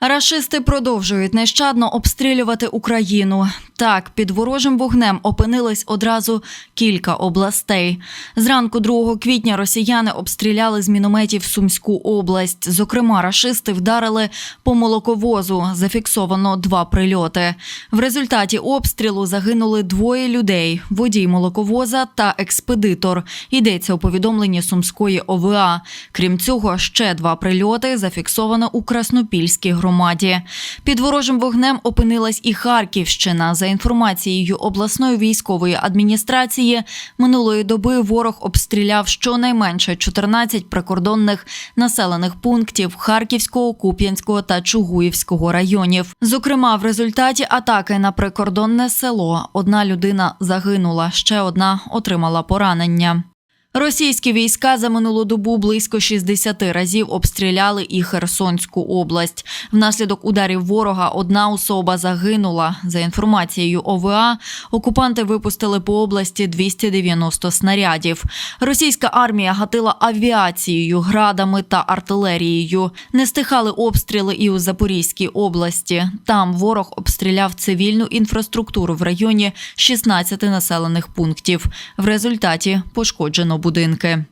Рашисти продовжують нещадно обстрілювати Україну. Так, під ворожим вогнем опинились одразу кілька областей. Зранку 2 квітня росіяни обстріляли з мінометів Сумську область. Зокрема, рашисти вдарили по молоковозу. Зафіксовано два прильоти. В результаті обстрілу загинули двоє людей: водій молоковоза та експедитор. Йдеться у повідомленні Сумської ОВА. Крім цього, ще два прильоти зафіксовано у Краснопільській громаді. Під ворожим вогнем опинилась і Харківщина. За інформацією обласної військової адміністрації, минулої доби ворог обстріляв щонайменше 14 прикордонних населених пунктів Харківського, Куп'янського та Чугуївського районів. Зокрема, в результаті атаки на прикордонне село одна людина загинула, ще одна отримала поранення. Російські війська за минулу добу близько 60 разів обстріляли і Херсонську область. Внаслідок ударів ворога одна особа загинула. За інформацією ОВА, окупанти випустили по області 290 снарядів. Російська армія гатила авіацією, градами та артилерією. Не стихали обстріли і у Запорізькій області. Там ворог обстріляв цивільну інфраструктуру в районі 16 населених пунктів. В результаті пошкоджено будинки.